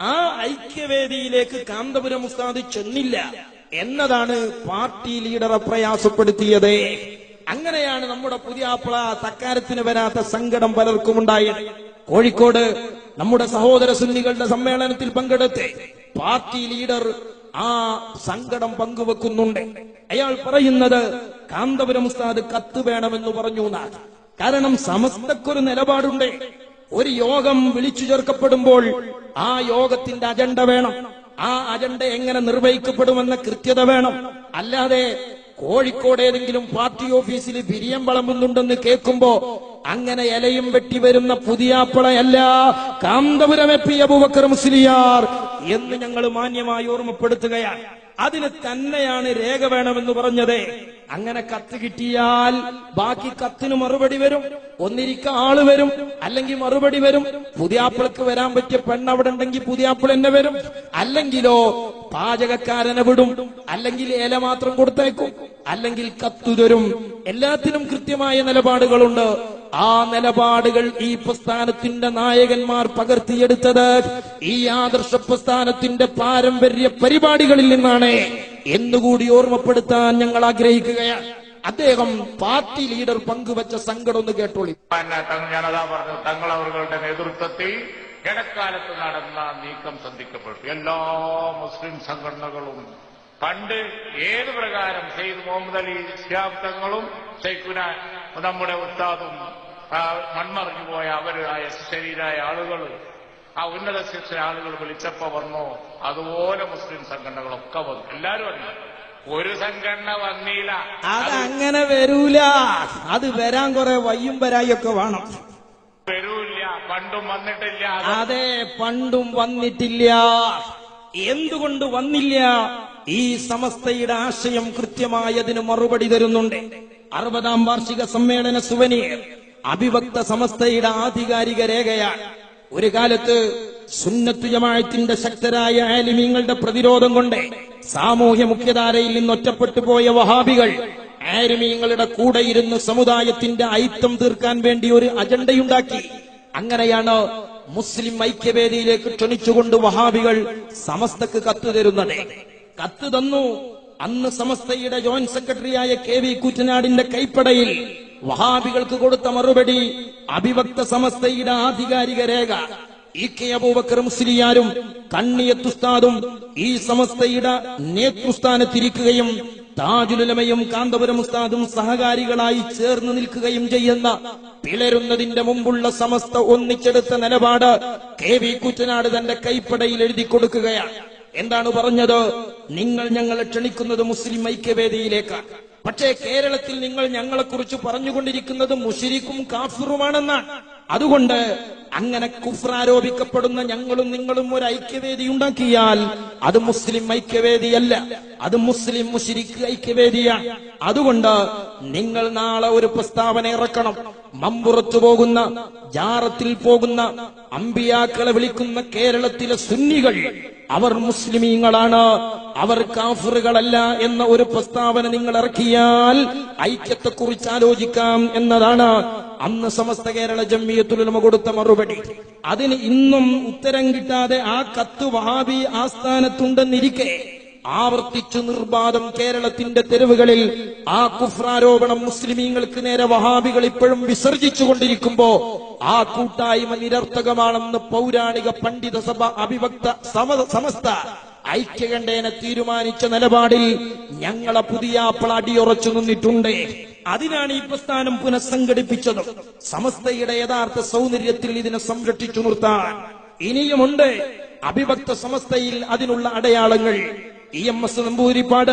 ആ ഐക്യവേദിയിലേക്ക് കാന്തപുരം ഉസ്താദ് ചെന്നില്ല എന്നതാണ് പാർട്ടി ലീഡറെ പ്രയാസപ്പെടുത്തിയത്. അങ്ങനെയാണ് നമ്മുടെ പുതിയ ആപ്പിള തക്കാരത്തിന് വരാത്ത സങ്കടം പലർക്കും ഉണ്ടായത് കോഴിക്കോട് നമ്മുടെ സഹോദര സുന്നികളുടെ സമ്മേളനത്തിൽ പങ്കെടുത്ത് പാർട്ടി ലീഡർ ആ സങ്കടം പങ്കുവെക്കുന്നുണ്ട്. അയാൾ പറയുന്നത് കാന്തപുരം ഉസ്താദ് കത്ത് വേണമെന്ന് പറഞ്ഞു കാരണം സമസ്തക്കൊരു നിലപാടുണ്ട്. ഒരു യോഗം വിളിച്ചു ചേർക്കപ്പെടുമ്പോൾ ആ യോഗത്തിന്റെ അജണ്ട വേണം. ആ അജണ്ട എങ്ങനെ നിർവഹിക്കപ്പെടുമെന്ന കൃത്യത വേണം. അല്ലാതെ കോഴിക്കോട് ഏതെങ്കിലും പാർട്ടി ഓഫീസിൽ വിരിയം വളമ്പുന്നുണ്ടെന്ന് കേൾക്കുമ്പോ അങ്ങനെ ഇലയും വെട്ടി വരുന്ന പുതിയാപ്പളയല്ല കാന്തപുരം എ പി അബൂബക്കർ മുസ്ലിയാർ എന്ന് ഞങ്ങൾ മാന്യമായി ഓർമ്മപ്പെടുത്തുകയാണ്. അതിന് തന്നെയാണ് രേഖ വേണമെന്ന് പറഞ്ഞത്. അങ്ങനെ കത്ത് കിട്ടിയാൽ ബാക്കി കത്തിന് മറുപടി വരും. ഒന്നിരിക്ക ആൾ വരും അല്ലെങ്കിൽ മറുപടി വരും. പുതിയാപ്പിളക്ക് വരാൻ പറ്റിയ പെണ്ണ് അവിടെ ഉണ്ടെങ്കിൽ പുതിയാപ്പിള എന്നെ വരും. അല്ലെങ്കിലോ പാചകക്കാരനെ വിടും അല്ലെങ്കിൽ ഏല മാത്രം കൊടുത്തേക്കും അല്ലെങ്കിൽ കത്തു തരും. എല്ലാത്തിനും കൃത്യമായ നിലപാടുകളുണ്ട്. ആ നിലപാടുകൾ ഈ പ്രസ്ഥാനത്തിന്റെ നായകന്മാർ പകർത്തിയെടുത്തത് ഈ ആദർശ പ്രസ്ഥാനത്തിന്റെ പാരമ്പര്യ പരിപാടികളിൽ നിന്നാണ്. എന്നുകൂടി ഓർമ്മപ്പെടുത്താൻ ഞങ്ങൾ ആഗ്രഹിക്കുകയാണ്. അദ്ദേഹം പാർട്ടി ലീഡർ പങ്കുവച്ച സങ്കടം ഒന്ന് കേട്ടോളി. ജനത പറഞ്ഞു തങ്ങൾ അവരുടെ നേതൃത്വത്തിൽ ഇടക്കാലത്ത് നടന്ന നീക്കം ശ്രദ്ധിക്കപ്പെട്ടു. എല്ലാ മുസ്ലിം സംഘടനകളും പണ്ട് ഏത് പ്രകാരം സെയ്ദ് മുഹമ്മദ് അലി ഇസ്ലാം തങ്ങളും ഷെയ്ഖുന നമ്മുടെ ഉസ്താദും മൺമറിഞ്ഞു പോയ അവരായ ശരീരായ ആളുകൾ ആ ഉന്നത ശിക്ഷ ആളുകൾ വിളിച്ചപ്പോ വന്നോ അതുപോലെ മുസ്ലിം സംഘടനകളൊക്കെ വന്നു. എല്ലാരും വന്നു ഒരു സംഘടന വന്നില്ല. അതങ്ങനെ വരൂല. അത് വരാൻ കുറെ വയ്യും വരായൊക്കെ വേണം. വരൂല്ല. പണ്ടും വന്നിട്ടില്ല. അതെ പണ്ടും വന്നിട്ടില്ല. എന്തുകൊണ്ട് വന്നില്ല? ഈ സമസ്തയുടെ ആശയം കൃത്യമായതിന് മറുപടി തരുന്നുണ്ട്. അറുപതാം വാർഷിക സമ്മേളന സുവനീർ അഭിഭക്ത സമസ്തയുടെ ആധികാരിക രേഖയാണ്. ഒരു കാലത്ത് സുന്നത്തു ജമാഅത്തിന്റെ ശക്തരായ ആലിമീങ്ങളുടെ പ്രതിരോധം കൊണ്ട് സാമൂഹ്യ മുഖ്യധാരയിൽ നിന്ന് ഒറ്റപ്പെട്ടു പോയ വഹാബികൾ ആലിമീങ്ങളുടെ കൂടെ ഇരുന്ന് സമുദായത്തിന്റെ ഐത്തം തീർക്കാൻ വേണ്ടി ഒരു അജണ്ടയുണ്ടാക്കി. അങ്ങനെയാണ് മുസ്ലിം ഐക്യവേദിയിലേക്ക് ക്ഷണിച്ചുകൊണ്ട് വഹാബികൾ സമസ്തക്ക് കത്ത് തരുന്നത്. കത്ത് തന്നു. അന്ന് സമസ്തയുടെ ജോയിന്റ് സെക്രട്ടറിയായ കെ വി കുറ്റനാടിന്റെ കൈപ്പടയിൽ വഹാബികൾക്ക് കൊടുത്ത മറുപടി അഭിഭക്ത സമസ്തയുടെ ആധികാരിക രേഖ. ഇ കെ അബൂബക്കർ മുസ്ലിയാരും കണ്ണിയത്തുസ്താദും ഈ സമസ്തയുടെ നേതൃസ്ഥാനത്തിരിക്കുകയും താജുലുലമയും കാന്തപുരം ഉസ്താദും സഹകാരികളായി ചേർന്ന് നിൽക്കുകയും ചെയ്യുന്ന പിളരുന്നതിന്റെ മുമ്പുള്ള സമസ്ത ഒന്നിച്ചെടുത്ത നിലപാട് കെ വി കുറ്റനാട് തന്റെ കൈപ്പടയിൽ എഴുതി കൊടുക്കുകയാണ്. എന്താണ് പറഞ്ഞത്? നിങ്ങൾ ഞങ്ങളെ ക്ഷണിക്കുന്നത് മുസ്ലിം ഐക്യവേദിയിലേക്കാണ്. പക്ഷേ കേരളത്തിൽ നിങ്ങൾ ഞങ്ങളെക്കുറിച്ച് പറഞ്ഞുകൊണ്ടിരിക്കുന്നത് മുഷിരിക്കും കാഫിറുമാണെന്നാണ്. അതുകൊണ്ട് അങ്ങനെ കുഫ്രാരോപിക്കപ്പെടുന്ന ഞങ്ങളും നിങ്ങളും ഒരു ഐക്യവേദി ഉണ്ടാക്കിയാൽ അത് മുസ്ലിം ഐക്യവേദിയല്ല. അത് മുസ്ലിം മുഷിരിക്ക് ഐക്യവേദിയാണ്. അതുകൊണ്ട് നിങ്ങൾ നാളെ ഒരു പ്രസ്താവന ഇറക്കണം. മമ്പുറത്തു പോകുന്ന ജാറത്തിൽ പോകുന്ന അമ്പിയാക്കളെ വിളിക്കുന്ന കേരളത്തിലെ സുന്നികൾ അവർ മുസ്ലിമീങ്ങളാണ്. അവർ കാഫറുകളല്ല എന്ന ഒരു പ്രസ്താവന നിങ്ങൾ ഇറക്കിയാൽ ഐക്യത്തെക്കുറിച്ച് ആലോചിക്കാം എന്നതാണ് അന്ന് സമസ്ത കേരള ജമ്മിയത്തുലമ കൊടുത്ത മറുപടി. അതിന് ഇന്നും ഉത്തരം കിട്ടാതെ ആ കത്ത് വഹാബി ആസ്ഥാനത്തുണ്ടെന്നിരിക്കെ ആവർത്തിച്ചു നിർബാധം കേരളത്തിന്റെ തെരുവുകളിൽ ആ കുഫ്രാരോപണം മുസ്ലിമീങ്ങൾക്ക് നേരെ വഹാബികൾ ഇപ്പോഴും വിസർജിച്ചുകൊണ്ടിരിക്കുമ്പോ ആ കൂട്ടായ്മ നിരർത്ഥകമാണെന്ന് പൗരാണിക പണ്ഡിത സഭ അഭിഭക്ത സമ- സമസ്ത ഐക്യകണ്ഠേന തീരുമാനിച്ച നിലപാടിൽ ഞങ്ങളെ പുതിയ അടിയുറച്ചു നിന്നിട്ടുണ്ട്. അതിനാണ് ഈ പ്രസ്ഥാനം പുനഃസംഘടിപ്പിച്ചത്. സമസ്തയുടെ യഥാർത്ഥ സൗന്ദര്യത്തിൽ ഇതിനെ സംരക്ഷിച്ചു നിർത്താൻ ഇനിയുമുണ്ട്. അഭിഭക്ത സമസ്തയിൽ അതിനുള്ള അടയാളങ്ങൾ. ഇ എം എസ് നമ്പൂതിരിപ്പാട്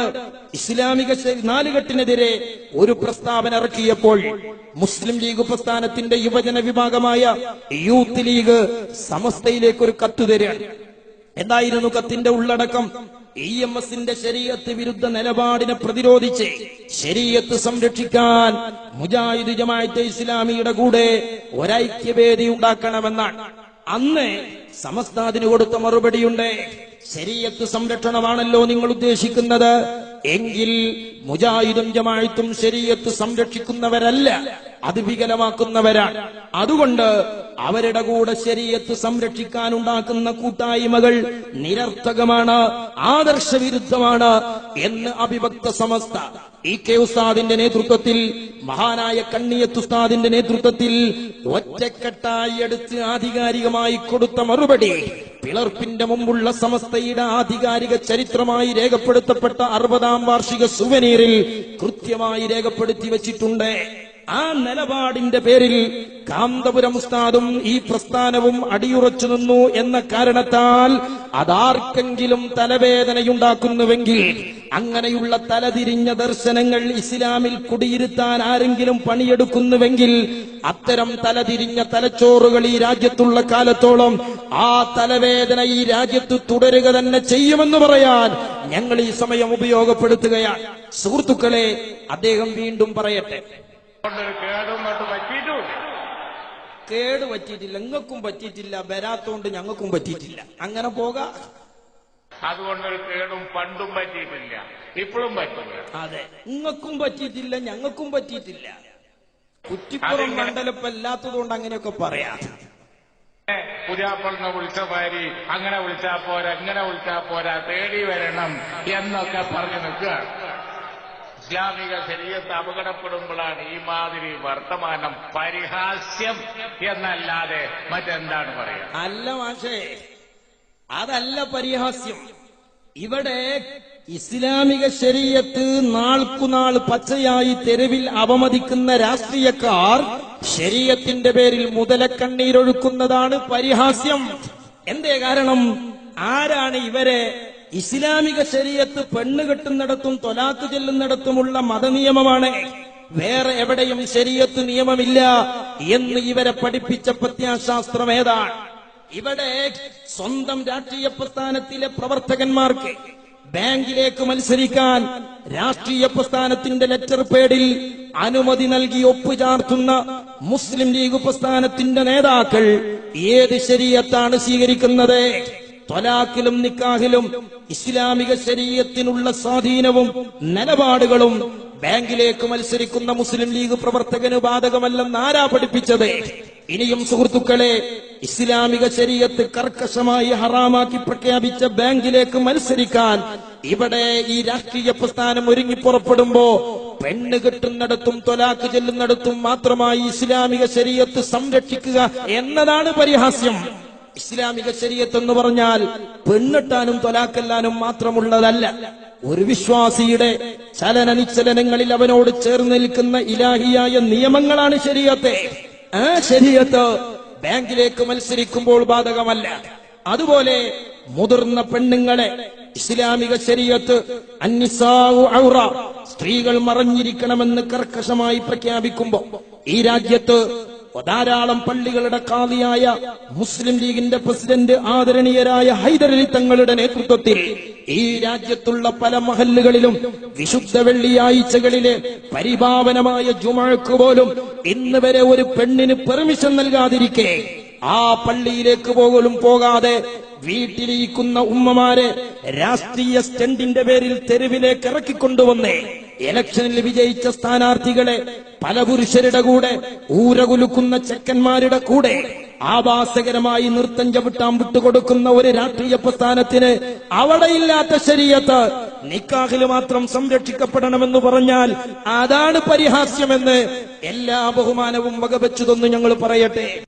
ഇസ്ലാമിക നാലുകെട്ടിനെതിരെ ഒരു പ്രസ്താവന ഇറക്കിയപ്പോൾ മുസ്ലിം ലീഗ് പ്രസ്ഥാനത്തിന്റെ യുവജന വിഭാഗമായ യൂത്ത് ലീഗ് സമസ്തയിലേക്ക് ഒരു കത്ത് തരികയാണ് എന്തായിരുന്നു കത്തിന്റെ ഉള്ളടക്കം? ഇ എം എസിന്റെ ശരീരത്ത് വിരുദ്ധ നിലപാടിനെ പ്രതിരോധിച്ച് ശരീരത്ത് സംരക്ഷിക്കാൻ മുജാഹിദ് ജമാഅത്തെ ഇസ്ലാമിയുടെ കൂടെ ഒരൈക്യവേദി ഉണ്ടാക്കണമെന്നാണ്. അന്ന് സമസ്ത അതിന് കൊടുത്ത മറുപടിയുണ്ട്. ശരീരത്ത് സംരക്ഷണമാണല്ലോ നിങ്ങൾ ഉദ്ദേശിക്കുന്നത്. എങ്കിൽ മുജാഹിദും ജമായത്തും ശരീരത്ത് സംരക്ഷിക്കുന്നവരല്ല അത് വികലമാക്കുന്നവരാണ്. അതുകൊണ്ട് അവരുടെ കൂടെ ശരീഅത്ത് സംരക്ഷിക്കാനുണ്ടാക്കുന്ന കൂട്ടായ്മകൾ നിരർത്ഥകമാണ് ആദർശവിരുദ്ധമാണ് എന്ന് അഭിഭക്ത സമസ്ത ഇ കെ ഉസ്താദിന്റെ നേതൃത്വത്തിൽ മഹാനായ കണ്ണിയത്ത് ഉസ്താദിന്റെ നേതൃത്വത്തിൽ ഒറ്റക്കെട്ടായി എടുത്ത് ആധികാരികമായി കൊടുത്ത മറുപടി പിളർപ്പിന്റെ മുമ്പുള്ള സമസ്തയുടെ ആധികാരിക ചരിത്രമായി രേഖപ്പെടുത്തപ്പെട്ട അറുപതാം വാർഷിക സുവനീറിൽ കൃത്യമായി രേഖപ്പെടുത്തി വച്ചിട്ടുണ്ട്. ആ നിലപാടിന്റെ പേരിൽ കാന്തപുരം ഉസ്താദും ഈ പ്രസ്ഥാനവും അടിയുറച്ചു നിന്നു എന്ന കാരണത്താൽ അതാർക്കെങ്കിലും തലവേദനയുണ്ടാക്കുന്നുവെങ്കിൽ അങ്ങനെയുള്ള തലതിരിഞ്ഞ ദർശനങ്ങൾ ഇസ്ലാമിൽ കുടിയിരുത്താൻ ആരെങ്കിലും പണിയെടുക്കുന്നുവെങ്കിൽ അത്തരം തലതിരിഞ്ഞ തലച്ചോറുകൾ ഈ രാജ്യത്തുള്ള കാലത്തോളം ആ തലവേദന ഈ രാജ്യത്ത് തുടരുക തന്നെ ചെയ്യുമെന്ന് പറയാൻ ഞങ്ങൾ ഈ സമയം ഉപയോഗപ്പെടുത്തുകയാണ്. സുഹൃത്തുക്കളെ അദ്ദേഹം വീണ്ടും പറയട്ടെ. കേട് പറ്റിയിട്ടില്ല. നിങ്ങൾക്കും പറ്റിയിട്ടില്ല. വരാത്തോണ്ട് ഞങ്ങൾക്കും പറ്റിയിട്ടില്ല. അങ്ങനെ പോകാം. അതുകൊണ്ടൊരു കേടും പണ്ടും പറ്റിയിട്ടില്ല. ഇപ്പോഴും പറ്റില്ല. അതെ. നിങ്ങൾക്കും പറ്റിയിട്ടില്ല ഞങ്ങൾക്കും പറ്റിയിട്ടില്ല. കുറ്റിപ്പുറം മണ്ഡലപ്പ് അല്ലാത്തതുകൊണ്ട് അങ്ങനെയൊക്കെ പറയാം. പുതിയാപ്പളിനെ വിളിച്ച മാതിരി അങ്ങനെ വിളിച്ചാ പോരാ ഇങ്ങനെ വിളിച്ചാ പോരാ തേടി വരണം എന്നൊക്കെ പറഞ്ഞു നിൽക്കുകയാണ് ഇസ്ലാമിക ശരീരത്ത് അപകടപ്പെടുമ്പോഴാണ് ഈ മാതിരി വർത്തമാനം പരിഹാസ്യം എന്നല്ലാതെ മറ്റെന്താണ് പറയുക അല്ല മാഷേ അതല്ല പരിഹാസ്യം. ഇവിടെ ഇസ്ലാമിക ശരീരത്ത് നാൾക്കുനാൾ പച്ചയായി തെരുവിൽ അവമതിക്കുന്ന രാഷ്ട്രീയക്കാർ ശരീരത്തിന്റെ പേരിൽ മുതലക്കണ്ണീരൊഴുക്കുന്നതാണ് പരിഹാസ്യം. എന്തേ കാരണം? ആരാണ് ഇവരെ ഇസ്ലാമിക ശരീരത്ത് പെണ്ണ് കെട്ടുന്നിടത്തും തൊലാത്ത് ചെല്ലുന്നിടത്തുമുള്ള മതനിയമമാണ്. വേറെ എവിടെയും ശരീരത്ത് നിയമമില്ല എന്ന് ഇവരെ പഠിപ്പിച്ച പ്രത്യാശാസ്ത്രം ഏതാണ്? ഇവിടെ സ്വന്തം രാഷ്ട്രീയ പ്രസ്ഥാനത്തിലെ പ്രവർത്തകന്മാർക്ക് ബാങ്കിലേക്ക് മത്സരിക്കാൻ രാഷ്ട്രീയ പ്രസ്ഥാനത്തിന്റെ ലെറ്റർ പേഡിൽ അനുമതി നൽകി ഒപ്പുചാർത്തുന്ന മുസ്ലിം ലീഗ് പ്രസ്ഥാനത്തിന്റെ നേതാക്കൾ ഏത് ശരീരത്താണ് സ്വീകരിക്കുന്നത്? തൊലാക്കിലും നിക്കാഹിലും ഇസ്ലാമിക ശരീരത്തിനുള്ള സ്വാധീനവും നിലപാടുകളും ബാങ്കിലേക്ക് മത്സരിക്കുന്ന മുസ്ലിം ലീഗ് പ്രവർത്തകന് ബാധകമല്ലെന്ന് ആരാ പഠിപ്പിച്ചത്? ഇനിയും സുഹൃത്തുക്കളെ ഇസ്ലാമിക ശരീരത്ത് കർക്കശമായി ഹറാമാക്കി പ്രഖ്യാപിച്ച ബാങ്കിലേക്ക് മത്സരിക്കാൻ ഇവിടെ ഈ രാഷ്ട്രീയ പ്രസ്ഥാനം ഒരുങ്ങി പുറപ്പെടുമ്പോ പെണ്ണ് കെട്ടുന്നിടത്തും തൊലാക്ക് ചെല്ലുന്നിടത്തും മാത്രമായി ഇസ്ലാമിക ശരീരത്ത് സംരക്ഷിക്കുക എന്നതാണ് പരിഹാസ്യം. ഇസ്ലാമിക ശരീരത്ത് എന്ന് പറഞ്ഞാൽ പെണ്ണിട്ടാനും തൊലാക്കല്ലാനും മാത്രമുള്ളതല്ല. ഒരു വിശ്വാസിയുടെ ചലനനിച്ചലനങ്ങളിൽ അവനോട് ചേർന്ന് നിൽക്കുന്ന ഇലാഹിയായ നിയമങ്ങളാണ് ശരീരത്തെ ആ ശരീരത്ത് ബാങ്കിലേക്ക് മത്സരിക്കുമ്പോൾ ബാധകമല്ല. അതുപോലെ മുതിർന്ന പെണ്ണുങ്ങളെ ഇസ്ലാമിക ശരീരത്ത് ഔറ സ്ത്രീകൾ മറഞ്ഞിരിക്കണമെന്ന് കർക്കശമായി പ്രഖ്യാപിക്കുമ്പോ ഈ രാജ്യത്ത് ധാരാളം പള്ളികളുടെ കാതിയായ മുസ്ലിം ലീഗിന്റെ പ്രസിഡന്റ് ആദരണീയരായ ഹൈദരലി തങ്ങളുടെ നേതൃത്വത്തിൽ ഈ രാജ്യത്തുള്ള പല മഹല്ലുകളിലും വിശുദ്ധ വെള്ളിയാഴ്ചകളിലെ പരിഭാവനമായ ജുമഴക്ക് പോലും ഇന്ന് വരെ ഒരു പെണ്ണിന് പെർമിഷൻ നൽകാതിരിക്കെ ആ പള്ളിയിലേക്ക് പോകലും പോകാതെ വീട്ടിലിരിക്കുന്ന ഉമ്മമാരെ രാഷ്ട്രീയ സ്റ്റണ്ടിന്റെ പേരിൽ തെരുവിലേക്ക് ഇറക്കിക്കൊണ്ടുവന്നേ. ഇലക്ഷനിൽ വിജയിച്ച സ്ഥാനാർത്ഥികളെ പല പുരുഷരുടെ കൂടെ ഊരകുലുക്കുന്ന ചെക്കന്മാരുടെ കൂടെ ആഭാസകരമായി നൃത്തം ചവിട്ടാൻ വിട്ടുകൊടുക്കുന്ന ഒരു രാഷ്ട്രീയ പ്രസ്ഥാനത്തിന് അവിടെയില്ലാത്ത ശരീരത്ത് നിക്കാഹിൽ മാത്രം സംരക്ഷിക്കപ്പെടണമെന്ന് പറഞ്ഞാൽ അതാണ് പരിഹാസ്യമെന്ന് എല്ലാ ബഹുമാനവും വകവെച്ചതെന്ന് ഞങ്ങൾ പറയട്ടെ.